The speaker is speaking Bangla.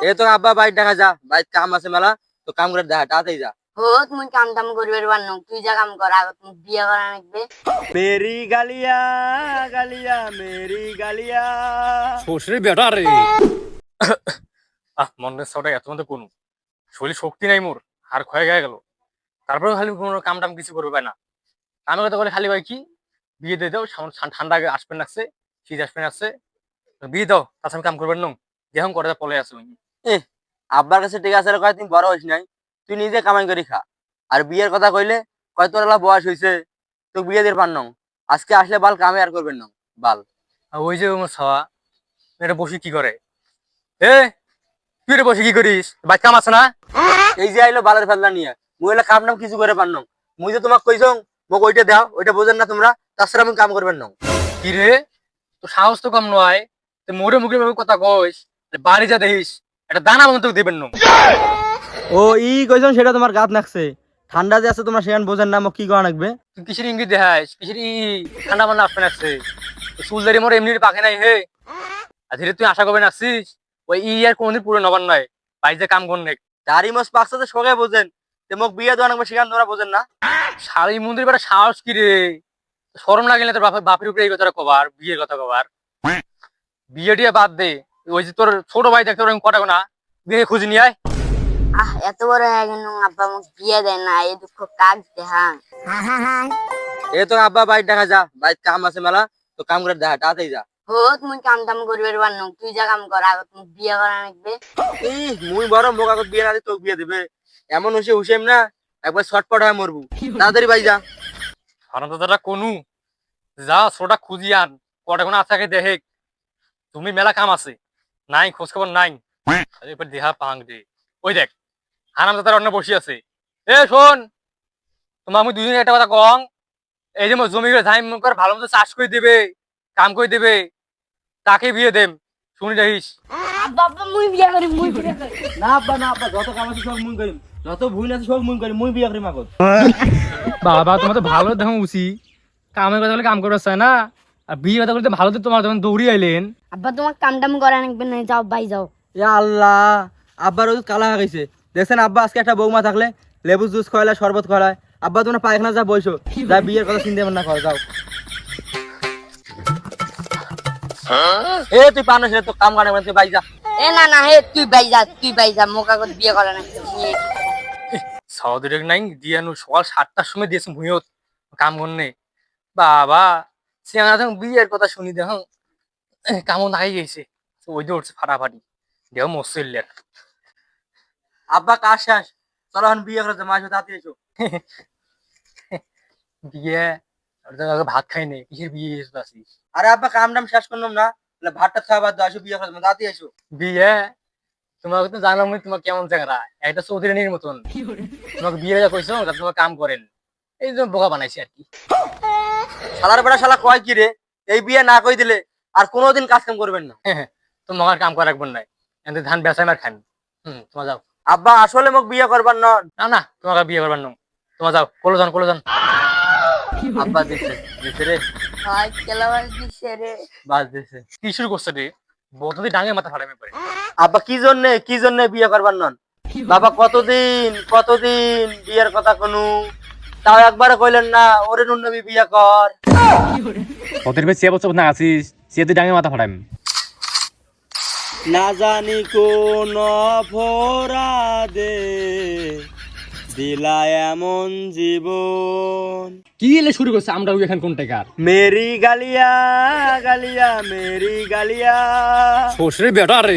এ তো আব্বা বাইর দেখা যা বাইর কাম আছে মেলা তো কাম করে দেখা তাড়াতাড়ি যা। হোত মুই কাম টাম করবে পারনো তুই যা কাম কর আগত মুখ বিয়া করা লাগবে। মেরি গালিয়া গালিয়া মেরি গালিয়া। শ্বশুরের বেটা রে। আহ মনের সাউটা এত মধ্যে কোন। শরীর শক্তি নাই মোর হার ক্ষয় গেয়ে গেল। তারপরে খালি কোনো কাম টাম কিছু করবে না। আমি কথা বলে খালি ভাই কি বিয়ে দিয়ে দাও ঠান্ডা আসবেন লাগছে শীত আসবেন আসছে বিয়ে দাও তাছাড়া আমি কাম করবেন নং। যেরকম করে পলে আসো আব্বার কাছে ঠিক আছে কয় তুই বড় হইস নাই তুই নিজে কামাই করে খা। আর বিয়ের কথা কইলে কয় তোর বয়স হইছে তো বিয়ে দিয়ে পার আজকে আসলে বাল কামে আর করবেন নং বাল। ওই যে আমার ছাওয়া এটা বসে কি করে? এ তুই বসে কি করিস? বাইক কাম আছে না? এই যে আইলো বালের ফেললা নিয়ে মুই এলা কাম নাম কিছু করে পার মুই যে তোমাক কইছং মোক ওইটা দাও ওইটা বোঝেন না তোমরা তাছাড়া আমি কাম করবেন নং। কি রে? তো সাহস তো কম নয় তো মোড়ে মুখে কথা কইস বাড়ি যা দেখিস। একটা দানা তোকে দিবেন না। ও ই কইছং সেটা তোমার গাত নাকছে ঠান্ডা যে আছে তোমরা সেখান বোঝেন না মোক কি করা লাগবে কিসের ইঙ্গিত দেখাস কিসের ই ঠান্ডা মান্না আসবে আসছে চুলদারি মোর এমনি পাকে নাই হে। আর তুই আশা করবেন আসছিস ওই ই আর কোনদিন পুরো নবার নয় বাইরে কাম কর নে। দাড়ি মোস পাকছে তো সবাই বোঝেন। যে মোক বিয়ে দেওয়া লাগবে সেখান তোমরা বোঝেন না। শালি মন্দির বেটা সাহস কি রে? শরম লাগিলে তোর বাপের বাপের উপরে এই কথাটা কবার বিয়ের কথা কবার। বিয়ে টিয়ে বাদ দে। ওই যে তোর ছোট ভাই দেখতে ওরকম কটা না বিয়ে খুঁজে নিয়ে আয়। আহ এত বড় হয়ে গেল আব্বা মুখ বিয়ে দেয় না এই দুঃখ কাক দেখা এ তো আব্বা বাইর দেখা যা বাইর কাম আছে মেলা তো কাম করে দেখা তাড়াতাড়ি যা। হোত মুই কাম টাম করবে পারনো তুই যা কাম কর আগত মুখ বিয়া করা লাগবে। এই মুই বড় মোক আগত বিয়ে না দিলে তোকে বিয়ে দেবে। এমন হইছে হুসেম না একবার শর্টপট হয়ে মরবু। তাড়াতাড়ি ভাই যা। হারাম দাদাটা কোনু? যা ছোটা খুঁজি আন কটা কোনো আছে দেখে। তুমি মেলা কাম আছে। নাই খোঁজ খবর নাই দেহা পাং দে। ওই দেখ হারাম দাদার অন্য বসে আছে। এ শোন তোমার আমি দুজনে একটা কথা কং এই যে মোর জমি ধান করে ভালো মতো চাষ করে দেবে কাম করে দেবে তাকে বিয়ে দেম শুনি দেখিস। আব্বা আব্বা মুই বিয়া করি মুই বিয়া করি না আব্বা না আব্বা যত কাম আছে সব মুই করিম। যত ভুল আছে সব মুই করিম মুই বিয়ে করিম আগত। বাবা তোমার তো ভালো দেখা উচিত কামের কথা বলে কাম চায় না। আর বিয়ে কথা বলতে ভালো তো তোমার যখন দৌড়ি আইলেন। আব্বা তোমার কাম টাম করা লাগবে না যাও বাই যাও। এ আল্লাহ আব্বার ওষুধ কালা হয়ে গেছে। দেখছেন আব্বা আজকে একটা বৌমা থাকলে লেবু জুস খাওয়ালে শরবত খাওয়ালে আব্বা তোমরা পায়খানা যা বইছো যা বিয়ের কথা চিন্তা ভাবনা করো যাও। এ তুই পানো সেটা তো কাম কানে তুই বাই যা। এ না না হে তুই বাই যা তুই বাই যা মোক আগত বিয়ে করা মুই সৌদি নাই দিয়ানু সকাল সাতটার সময় দিয়েছে ভুঁইয়ত কাম করনে। বাবা তখন বিয়ের কথা শুনি দেখো কামও নাই গেছে। ওই দিয়ে উঠছে ফাটাফাটি। দেহ মসিল্লের আব্বা কাজ শেষ। চলো এখন বিয়ে করে মা এসো তাড়াতাড়ি এসো। বিয়ে আগে ভাত খাই নেই কিসের বিয়ে আসিস আরে আব্বা কাম টাম শেষ করলাম না। ভাতটা খাওয়া বাদ আসো বিয়ে করে তাড়াতাড়ি এসো। বিয়ে? তোমাকে তো জানাম তোমার কেমন চেংরা একটা চৌধুরীর মতন। তোমাকে বিয়ে যা কইছো তোমার কাম করেন। এই জন্য বোকা বানাইছি আর কি। শালার বেড়া শালা কয় কি রে? এই বিয়ে না কই দিলে আর কোনোদিন কাজ কাম করবেন না। তোমার কাম করা রাখবেন নাই এতে ধান বেচাই মার খান। হুম তোমার যাও। আব্বা আসলে মোক বিয়ে করবার না। না না তোমাকে বিয়ে করবার নো। তোমার যাও কলো যান কলো যান। আব্বা দিছে দিছে রে। হয় কেলাবার দিছে রে। বাস দিছে। কি শুরু করছে রে? বতদি ডাঙে মাথা ফাটামে পড়ে আব্বা কি জন্যে কি জন্যে বিয়ে করবার নন বাবা কতদিন কতদিন বিয়ের কথা কোনো? তাও একবার কইলেন না ওরে নুনবি বিয়ে কর। ওদের বেশ সে বছর না আছিস সে তুই ডাঙে মাথা ফাটাম না জানি কোন অপরাধে দিলা এমন জীবন। কি এলে শুরু করছে? আমরা এখান কোন টাকার মেরি গালিয়া গালিয়া মেরি গালিয়া। শ্বশুরের বেটা রে।